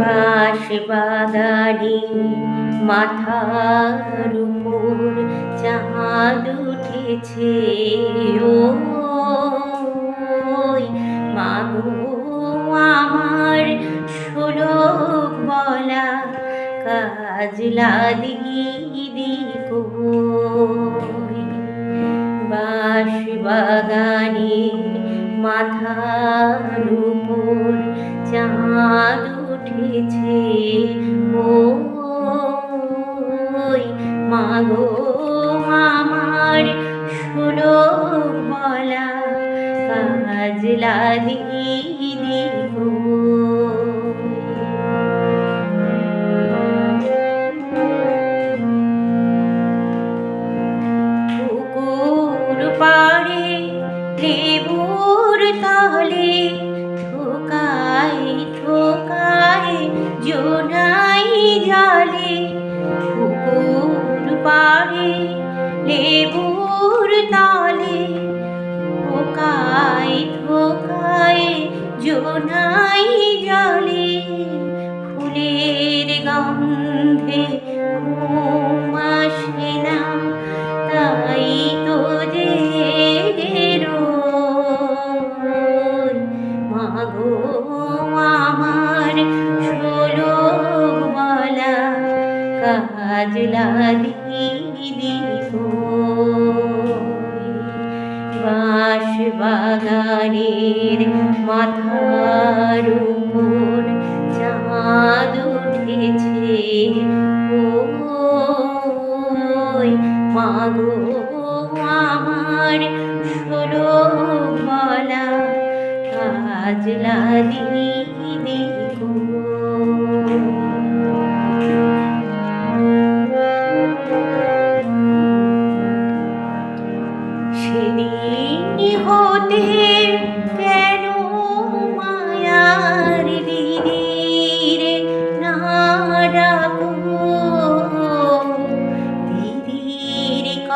বাঁশ বাগানে মাথার উপর চাঁদ উঠেছে। ও মাগো আমার শোলক বলা কাজলা দিদি বাঁশ বাগানের মাথার উঠেছে ওই মাগো আমার শুনো বলা কাজলা দিদি জোনাই জলে ফুলের গন্ধে আসে না তাই তো মাগো আমার ষোলো বলা কাজলা বাগানের মাথার উপর চাঁদ উঠেছে। মাগো আমার ষোলো বলা কাজলা দিদি সেদিন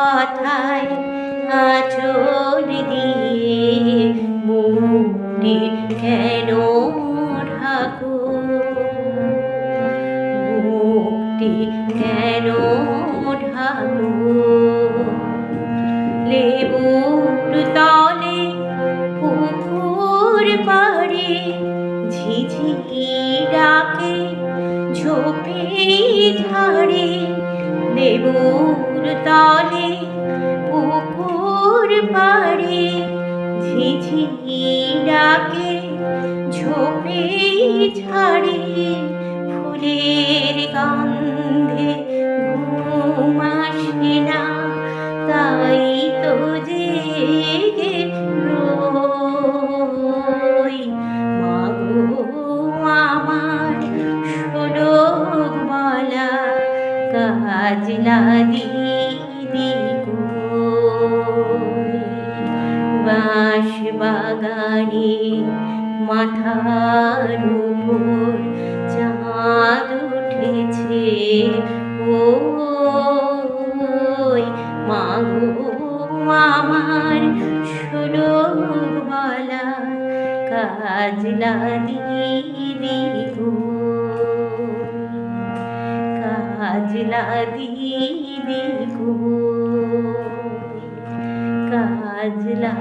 কথায় আচর দিয়ে মুক্তি কেন ঢাকো মুক্তি কেন ঢাকো লেবুর তলে পুকুর পাড়ে ঝিঝি ডাকে ঝোপে ঝাড়ে লেবুর তলে ঝোপে ঝাড়ে ফুলের গন্ধে ঘুম তাই তো জেগে রই। মাগো আমার শোলক বলা দিদি মাথার উপর চাঁদ উঠেছে ওই মাগো আমার কাজলা দিদি কই কাজলা কাজলা